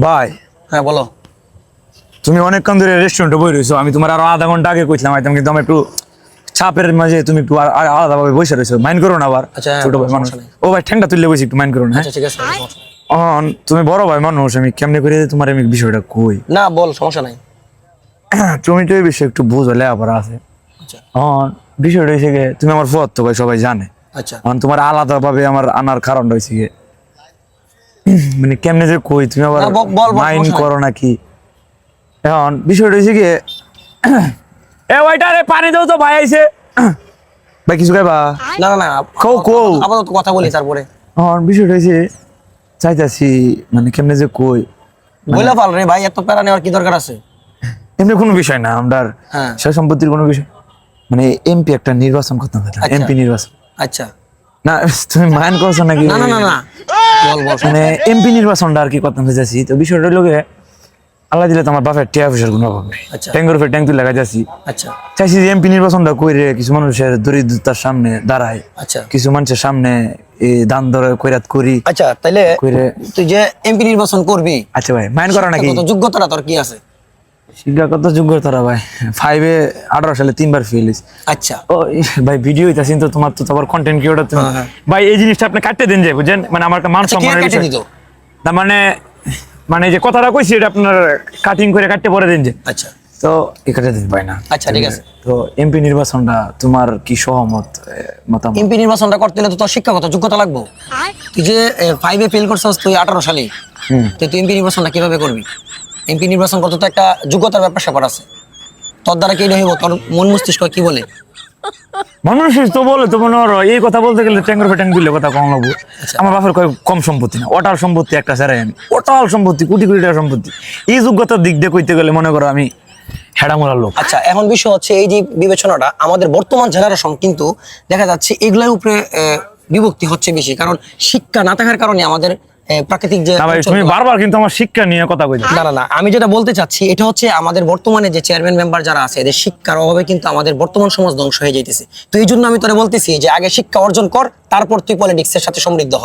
ভাই। হ্যাঁ বলো। তুমি অনেকক্ষণ ধরে রেস্টুরেন্টে বই রয়েছো। আমি তোমার আরও আধা ঘণ্টা আগে কইছিলাম আইতাম কিন্তু আমি একটু চাপের মাঝে তুমি একটু আর আলাদাভাবে বসে রয়েছো। মাইন্ড করো না আবার আচ্ছা, হ্যাঁ, ছোট ভাই মানুষ। ও ভাই ঠ্যাংটা তুললে বসে একটু মাইন্ড করো না হ্যাঁ? আচ্ছা ঠিক আছে। অহন, তুমি বড় ভাই মানুষ আমি কেমনে করে তোমার আমি বিষয়টা কই? না বল সমস্যা নাই। তুমি তো এই বিষয়ে একটু বুঝো লেখাপড়া আছে। আচ্ছা। অহন, বিষয়টা হয়েছে গিয়ে তুমি আমার ফুয়ার তো ভাই সবাই জানে। আচ্ছা। তোমার আলাদা ভাবে আমার আনার কারণটা হয়েছে গিয়ে মানে কেমনে যে কই তুমি আবার মাইন্ড করো নাকি? এখন বিষয়টা হয়েছে গিয়ে এ ওইটারে পানি দাও তো ভাই আইছে। ভাই কিছু খাইবা? না না না কও, কও। আপাতত কথা বলি তারপরে। এখন বিষয়টা হয়েছে চাইতাছি মানে কেমনে যে কই বলে পাল রে ভাই এত প্যারা নেওয়ার কি দরকার আছে? এমনি কোনো বিষয় না আমরা হ্যাঁ। সে সম্পত্তির কোনো বিষয়। মানে এমপি একটা নির্বাচন করতাম আচ্ছা। এমপি নির্বাচন। আচ্ছা। না তুমি মাইন্ড করছ নাকি? না না না না। বল বল। মানে এমপি নির্বাচনটা আর কি চাইছি। তো বিষয়টা হলো আল্লাহ দিলে তো আমার বাপের টিয়া কোনো অভাব নেই। আচ্ছা। উপরে ট্যাঙ্ক তুলে আচ্ছা। চাইছি যে এমপি নির্বাচনটা কইরে কিছু মানুষের দরিদ্রতার সামনে দাঁড়ায়। আচ্ছা। কিছু মানুষের সামনে এই দান দরে কইরাত করি। আচ্ছা তাইলে তুই যে এমপি নির্বাচন করবি আচ্ছা ভাই মাইন্ড করো নাকি? যোগ্যতাটা তোর কি আছে? শিক্ষাগত যোগ্যতারা ভাই? ফাইভে আঠারো সালে তিনবার ফেল আচ্ছা। ও ভাই ভিডিও তো তোমার তো আবার কন্টেন্ট ক্রিয়েটর তুমি হ্যাঁ, হ্যাঁ। ভাই এই জিনিসটা আপনি কাটতে দিন যায় বুঝছেন? মানে আমার মান আচ্ছা সম্মানের বিষয়। না মানে মানে যে কথাটা কইছি এটা আপনার কাটিং করে কাটতে পরে দিন যে। আচ্ছা। তো কাটে দিন ভাই না। আচ্ছা, ঠিক আছে। তো এমপি নির্বাচনটা তোমার কি সহমত মতামত? এমপি নির্বাচনটা করতে হলে তো তোর শিক্ষাগত যোগ্যতা লাগবে। তুই যে ফাইভে ফেল করছিস তুই আঠারো সালে। হুম। তুই তুই এমপি নির্বাচনটা কীভাবে করবি? এমপি নির্বাচন করতে তো একটা যোগ্যতার ব্যাপার স্যাপার আছে। তোর দ্বারা কি হইব? তোর মন মস্তিষ্ক কি বলে? মানুষ তো বলে তো মনে করো এই কথা বলতে গেলে ট্যাঙ্গর ফেট্যাং দিলে কথা কম লাগবো। আচ্ছা। আমার বাপের কয় কম সম্পত্তি না ওটাল সম্পত্তি একটা ছাড়াই আমি। ওটাল সম্পত্তি কোটি কোটি টাকা সম্পত্তি। এই যোগ্যতার দিক দিয়ে কইতে গেলে মনে করো আমি হেডামোড়ার লোক। আচ্ছা এখন বিষয় হচ্ছে এই যে বিবেচনাটা আমাদের বর্তমান জেনারেশন কিন্তু দেখা যাচ্ছে এগুলোর উপরে বিভক্তি হচ্ছে বেশি। কারণ শিক্ষা না থাকার কারণে আমাদের প্রাকৃতিক যে তুমি বারবার কিন্তু আমার শিক্ষা নিয়ে কথা কইতে না না না আমি যেটা বলতে চাচ্ছি এটা হচ্ছে আমাদের বর্তমানে যে চেয়ারম্যান মেম্বার যারা আছে এদের শিক্ষার অভাবে কিন্তু আমাদের বর্তমান সমাজ ধ্বংস হয়ে যাইতেছে। তো এই জন্য আমি তোরে বলতেছি যে আগে শিক্ষা অর্জন কর তারপর তুই পলিটিক্সের সাথে সমৃদ্ধ হ।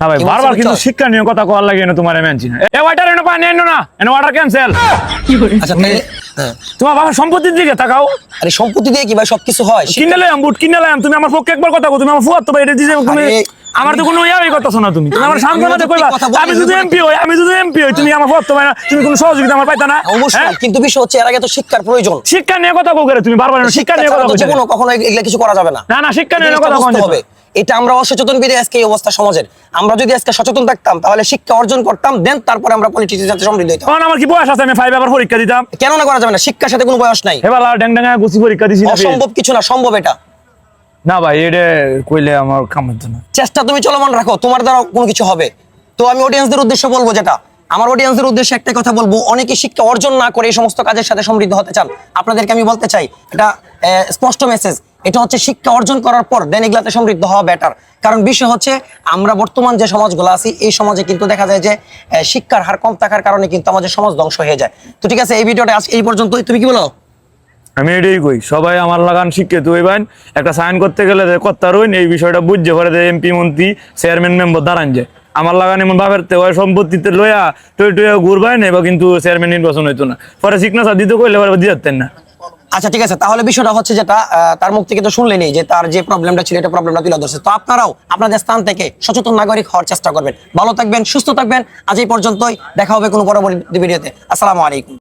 না ভাই বারবার কিন্তু শিক্ষা নিয়ে কথা কওয়ার লাগে না তোমার মানছি না। এ ওয়াটার এনে পানি এনো না? এনে ওয়াটার ক্যান্সেল আচ্ছা হ্যাঁ তোমার বাবার সম্পত্তির দিকে তাকাও। আরে সম্পত্তি দিয়ে কি ভাই সবকিছু হয়? কিনে লাম বুট কিনে লাম তুমি আমার পক্ষে একবার কথা কও তুমি আমার ফুয়াত তো ভাই এটা দিছে তুমি আমার তো কোনো ইয়াই কথা শোনা তুমি। তুমি আমার মাঝে কইবা আমি যদি এমপি হই আমি যদি এমপি হই তুমি আমার ফুয়াত তো ভাই না তুমি কোনো সহযোগিতা আমার পাইতা না অবশ্যই হ্যাঁ? কিন্তু বিষয় হচ্ছে এর আগে তো শিক্ষার প্রয়োজন। শিক্ষা নিয়ে কথা কও করে তুমি বারবার শিক্ষা নিয়ে কথা কইছো জীবনও কখনো এগুলা কিছু করা যাবে না। না না শিক্ষা নিয়ে কথা কও হবে। এটা আমরা অসচেতন বেরিয়ে আজকে এই অবস্থা সমাজের। আমরা যদি আজকে সচেতন থাকতাম তাহলে শিক্ষা অর্জন করতাম দেন তারপরে আমরা পলিটিক্সের সাথে সমৃদ্ধ হইতাম। তখন আমার কি বয়স আছে? আমি ফাইভ আবার পরীক্ষা দিতাম। কেন না করা যাবে না শিক্ষার সাথে কোনো বয়স নাই। এবার ড্যাং ড্যাঙ্গা গুছি পরীক্ষা দিছি না অসম্ভব কিছু না সম্ভব এটা। না ভাই এটা কইলে আমার কাম হতো না। চেষ্টা তুমি চলমান রাখো তোমার দ্বারা কোনো কিছু হবে। তো আমি অডিয়েন্সদের উদ্দেশ্যে বলব যেটা আমার অডিয়েন্সের উদ্দেশ্যে একটা কথা বলব অনেকে শিক্ষা অর্জন না করে এই সমস্ত কাজের সাথে সমৃদ্ধ হতে চান। আপনাদেরকে আমি বলতে চাই এটা স্পষ্ট মেসেজ এটা হচ্ছে শিক্ষা অর্জন করার পর দেন এগুলাতে সমৃদ্ধ হওয়া বেটার কারণ বিষয় হচ্ছে, আমরা বর্তমান যে সমাজগুলো আছি, এই সমাজে কিন্তু দেখা যায় যে শিক্ষার হার কম থাকার কারণে কিন্তু আমাদের সমাজ ধ্বংস হয়ে যায়। তো ঠিক আছে, এই ভিডিওটা আজ এই পর্যন্তই। তুমি কি বলো? আমি এটাই কই, সবাই আমার লাগান শিক্ষিত হইবেন। একটা সাইন করতে গেলে যে কর্তা রইন, এই বিষয়টা বুঝছে পরে এমপি মন্ত্রী চেয়ারম্যান মেম্বার দাঁড়ান যে। আমার লাগান এমন তে ওই সম্পত্তিতে লইয়া টই টইয়া ঘুরবাই না এবার কিন্তু চেয়ারম্যান নির্বাচন হইতো না। পরে সিগনেচার দিতে কইলে পরে দিয়ে না। আচ্ছা ঠিক আছে। তাহলে বিষয়টা হচ্ছে যেটা তার মুখ থেকে তো শুনলেনি যে তার যে প্রবলেমটা ছিল, এটা প্রবলেমটা তুলে ধরছে। তো আপনারাও আপনাদের স্থান থেকে সচেতন নাগরিক হওয়ার চেষ্টা করবেন। ভালো থাকবেন, সুস্থ থাকবেন। আজ এই পর্যন্তই। দেখা হবে কোনো পরবর্তী ভিডিওতে। আসসালামু আলাইকুম।